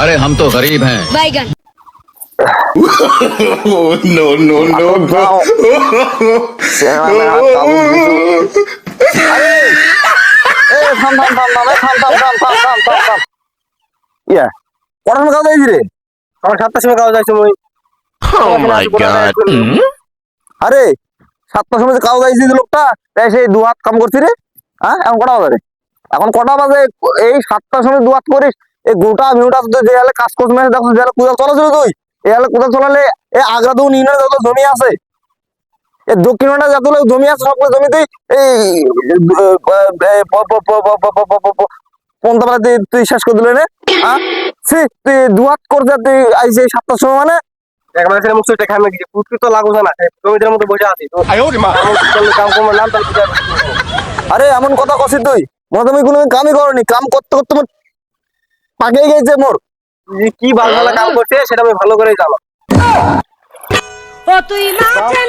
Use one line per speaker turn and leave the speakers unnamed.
अरे हम तो गरीब हैं।
बैगन
नो नो नो রে আমার সাতটার সময় কাজ আইছো মই।
oh
আরে সাতটার সময় কাজ আইছি লোকটা তাই সেই দু হাত কাম করছি রে। হ্যাঁ এখন কটা বাজে? রে এখন কটা বাজে? এই সাতটার সময় দু হাত করিস। এই গোটা মিউটা তুই যে হালে কাজ করছিস মানে দেখো যে হালে কোদাল চলাছিল তুই এই হালে কোদাল চলালে এ আগ্রা দু ইউনিয়নে যত জমি আছে। এই দক্ষিণটা যতগুলো জমি আছে সবগুলো জমিতেই এই পন্থা পালা তুই তুই শেষ করে দিলে রে হ্যাঁ সে তুই দু হাত করতে তুই আইসি এই সাতটার সময় মানে।
একবার ছেলে মুখ চুটে খামে গিয়ে পুটকি তো লাগু না জমিদের মতো বসে আছি তো কাম করব নাম তাহলে
আরে এমন কথা কছিস তুই? মনে তুমি কোনো কামই করনি কাম করতে করতে পাকিয়ে গেছে মোর।
যে কি ভালো ভালো কাম করছে সেটা আমি ভালো করে জানো।
ও তুই মাঠে